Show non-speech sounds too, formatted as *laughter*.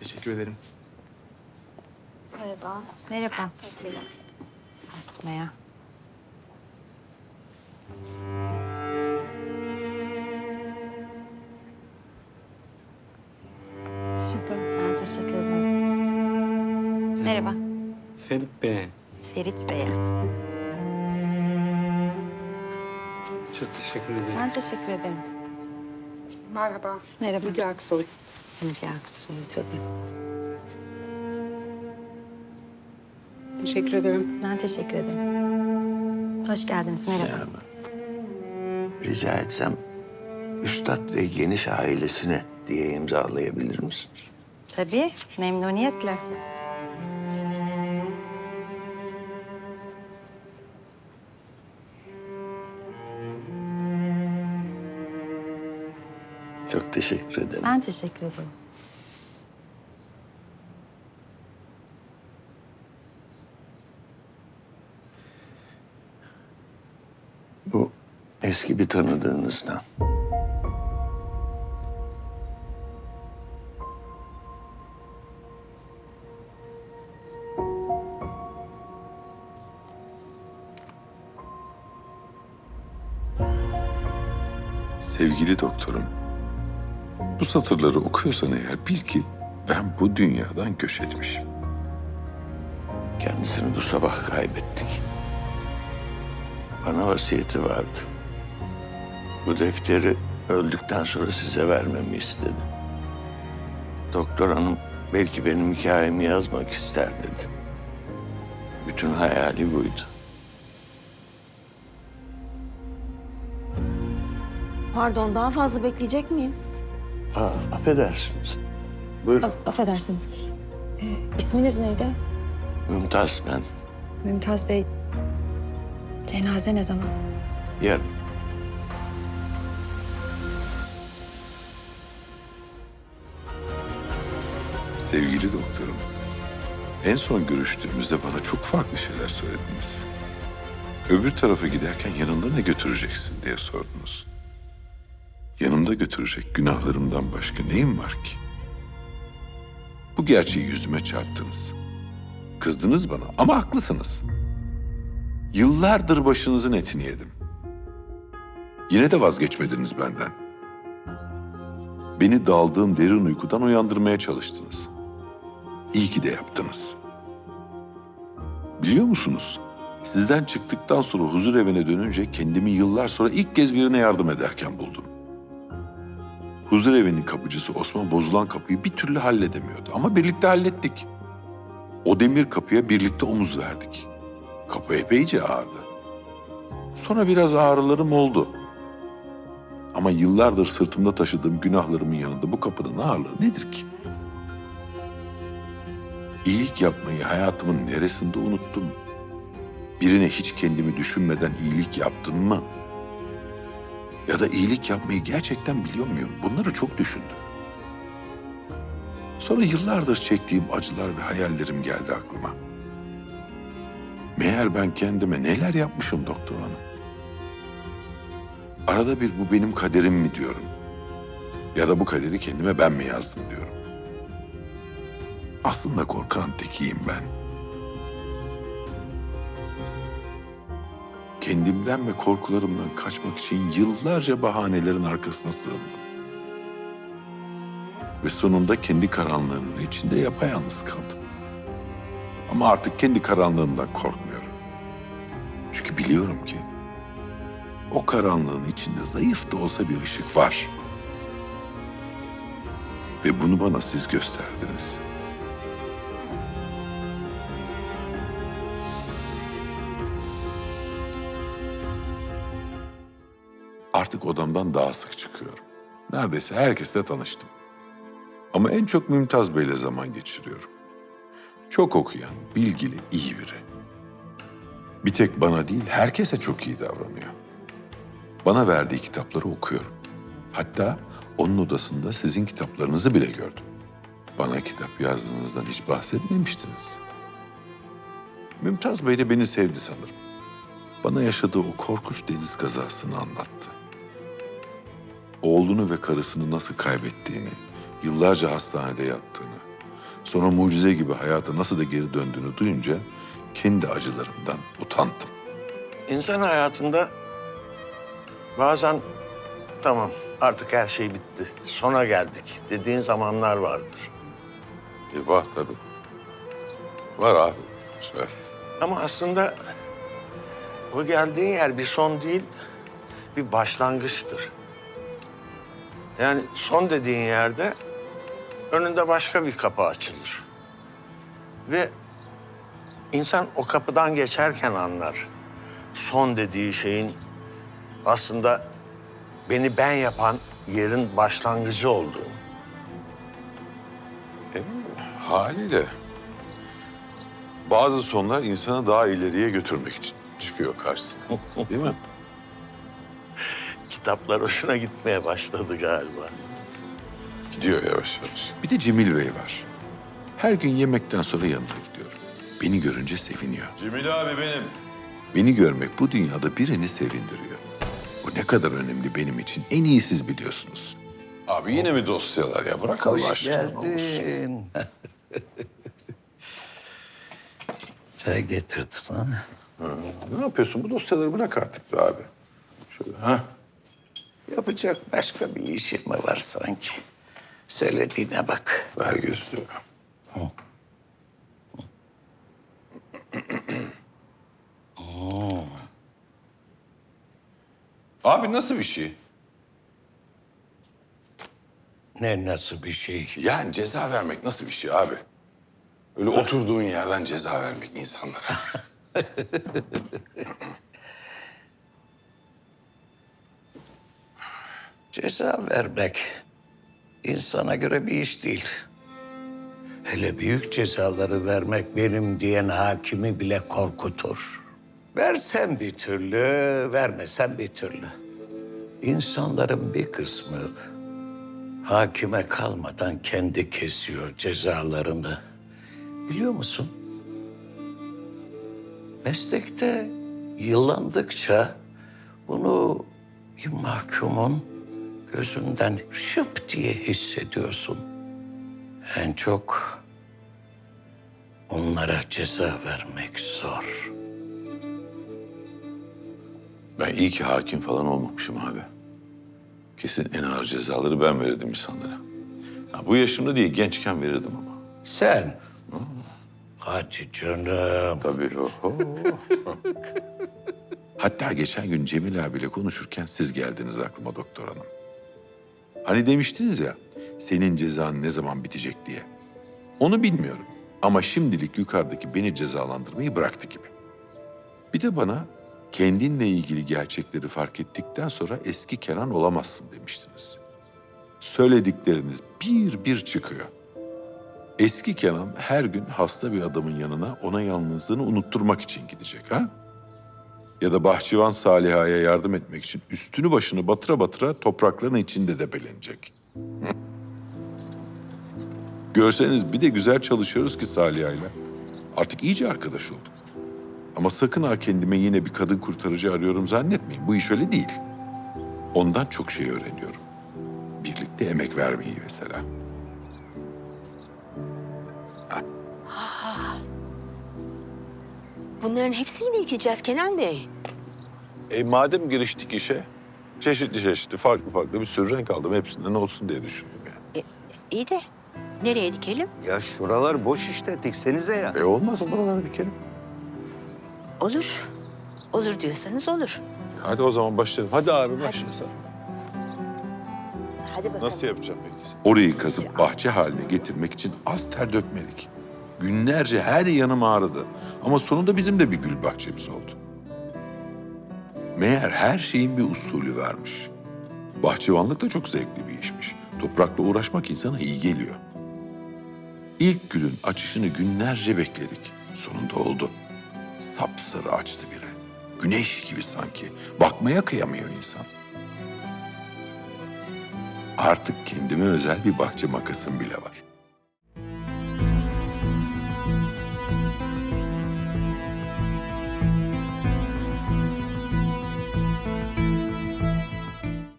Teşekkür ederim. Merhaba. Merhaba. Fatih. Fatma'ya. Teşekkür Ben teşekkür ederim. Merhaba. Ferit Bey. Ferit Bey'e. Çok teşekkür ederim. Ben teşekkür ederim. Merhaba. Merhaba. Müge Aksoy. Müge Aksu'yu tabii. Teşekkür ederim. Ben teşekkür ederim. Hoş geldiniz. Merhaba. Merhaba. Rica etsem Üstad ve geniş ailesine diye imzalayabilir misiniz? Tabii. Memnuniyetle. Çok teşekkür ederim. Ben teşekkür ederim. Bu eski bir tanıdığınızdan. Sevgili doktorum, bu satırları okuyorsan eğer bil ki ben bu dünyadan göç etmişim. Kendisini bu sabah kaybettik. Bana vasiyeti vardı. Bu defteri öldükten sonra size vermemi istedi. Doktor hanım belki benim hikayemi yazmak ister dedi. Bütün hayali buydu. Pardon, daha fazla bekleyecek miyiz? Aa, affedersiniz. Buyurun. A- affedersiniz. Ee, isminiz neydi? Mümtaz ben. Mümtaz Bey. Cenaze ne zaman? Yarın. Sevgili doktorum, en son görüştüğümüzde bana çok farklı şeyler söylediniz. Öbür tarafa giderken yanında ne götüreceksin diye sordunuz. Yanımda götürecek günahlarımdan başka neyim var ki? Bu gerçeği yüzüme çarptınız. Kızdınız bana ama haklısınız. Yıllardır başınızın etini yedim. Yine de vazgeçmediniz benden. Beni daldığım derin uykudan uyandırmaya çalıştınız. İyi ki de yaptınız. Biliyor musunuz? Sizden çıktıktan sonra huzur evine dönünce kendimi yıllar sonra ilk kez birine yardım ederken buldum. Huzur evinin kapıcısı Osman bozulan kapıyı bir türlü halledemiyordu ama birlikte hallettik. O demir kapıya birlikte omuz verdik. Kapı epeyce ağırdı. Sonra biraz ağrılarım oldu. Ama yıllardır sırtımda taşıdığım günahlarımın yanında bu kapının ağırlığı nedir ki? İyilik yapmayı hayatımın neresinde unuttum? Birine hiç kendimi düşünmeden iyilik yaptım mı? Da iyilik yapmayı gerçekten biliyor muyum? Bunları çok düşündüm. Sonra yıllardır çektiğim acılar ve hayallerim geldi aklıma. Meğer ben kendime neler yapmışım doktor hanım. Arada bir bu benim kaderim mi diyorum. Ya da bu kaderi kendime ben mi yazdım diyorum. Aslında korkan tekiyim ben. Kendimden ve korkularımdan kaçmak için yıllarca bahanelerin arkasına sığındım. Ve sonunda kendi karanlığımın içinde yapayalnız kaldım. Ama artık kendi karanlığımdan korkmuyorum. Çünkü biliyorum ki o karanlığın içinde zayıf da olsa bir ışık var. Ve bunu bana siz gösterdiniz. Artık odamdan daha sık çıkıyorum. Neredeyse herkesle tanıştım. Ama en çok Mümtaz Bey'le zaman geçiriyorum. Çok okuyan, bilgili, iyi biri. Bir tek bana değil, herkese çok iyi davranıyor. Bana verdiği kitapları okuyorum. Hatta onun odasında sizin kitaplarınızı bile gördüm. Bana kitap yazdığınızdan hiç bahsetmemiştiniz. Mümtaz Bey de beni sevdi sanırım. Bana yaşadığı o korkunç deniz kazasını anlattı. Oğlunu ve karısını nasıl kaybettiğini, yıllarca hastanede yattığını, sonra mucize gibi hayata nasıl da geri döndüğünü duyunca kendi acılarımdan utandım. İnsan hayatında bazen tamam artık her şey bitti, sona geldik dediğin zamanlar vardır. E var tabii. Var abi. Evet. Ama aslında o geldiğin yer bir son değil, bir başlangıçtır. Yani son dediğin yerde önünde başka bir kapı açılır. Ve insan o kapıdan geçerken anlar. Son dediği şeyin aslında beni ben yapan yerin başlangıcı olduğunu. E, haliyle bazı sonlar insanı daha ileriye götürmek için çıkıyor karşısına. Değil mi? *laughs* Kitaplar hoşuna gitmeye başladı galiba. Gidiyor yavaş yavaş. Bir de Cemil Bey var. Her gün yemekten sonra yanına gidiyorum. Beni görünce seviniyor. Cemil abi benim. Beni görmek bu dünyada birini sevindiriyor. Bu ne kadar önemli benim için en iyi siz biliyorsunuz. Abi yine mi dosyalar ya? Bırak Allah aşkına. olursun. geldin. *laughs* Çay getirdin ha? Ne yapıyorsun? Bu dosyaları bırak artık be abi. Şöyle ha. Yapacak başka bir işim mi var sanki? Söylediğine bak. Ver gözlüğümü. Abi nasıl bir şey? Ne nasıl bir şey? Yani ceza vermek nasıl bir şey abi? Öyle oturduğun yerden ceza vermek insanlara. *laughs* Ceza vermek insana göre bir iş değil. Hele büyük cezaları vermek benim diyen hakimi bile korkutur. Versen bir türlü, vermesen bir türlü. İnsanların bir kısmı hakime kalmadan kendi kesiyor cezalarını. Biliyor musun? Meslekte yıllandıkça bunu bir mahkumun gözünden şıp diye hissediyorsun. En çok onlara ceza vermek zor. Ben iyi ki hakim falan olmamışım abi. Kesin en ağır cezaları ben verirdim insanlara. Ya bu yaşımda değil, gençken verirdim ama. Sen? Hadi canım. Tabii. Oho. *laughs* Hatta geçen gün Cemil abiyle konuşurken siz geldiniz aklıma doktor hanım. Hani demiştiniz ya, senin cezan ne zaman bitecek diye. Onu bilmiyorum ama şimdilik yukarıdaki beni cezalandırmayı bıraktı gibi. Bir de bana kendinle ilgili gerçekleri fark ettikten sonra eski Kenan olamazsın demiştiniz. Söyledikleriniz bir bir çıkıyor. Eski Kenan her gün hasta bir adamın yanına ona yalnızlığını unutturmak için gidecek ha? Ya da bahçıvan Saliha'ya yardım etmek için üstünü başını batıra batıra toprakların içinde debelenecek. *laughs* Görseniz bir de güzel çalışıyoruz ki Saliha'yla. Artık iyice arkadaş olduk. Ama sakın ha kendime yine bir kadın kurtarıcı arıyorum zannetmeyin. Bu iş öyle değil. Ondan çok şey öğreniyorum. Birlikte emek vermeyi mesela. Bunların hepsini mi yıkayacağız Kenan Bey? E madem giriştik işe, çeşitli çeşitli, farklı farklı bir sürü renk aldım. Hepsinden olsun diye düşündüm yani. İyi de nereye dikelim? Ya şuralar boş işte diksenize ya. E olmaz mı buraları dikelim? Olur. Olur diyorsanız olur. Hadi o zaman başlayalım. Hadi abi başla sen. Hadi bakalım. Nasıl yapacağım peki? Orayı kazıp bahçe haline getirmek için az ter dökmedik. Günlerce her yanım ağrıdı. Ama sonunda bizim de bir gül bahçemiz oldu. Meğer her şeyin bir usulü varmış. Bahçıvanlık da çok zevkli bir işmiş. Toprakla uğraşmak insana iyi geliyor. İlk gülün açışını günlerce bekledik. Sonunda oldu. Sapsarı açtı biri. Güneş gibi sanki. Bakmaya kıyamıyor insan. Artık kendime özel bir bahçe makasım bile var.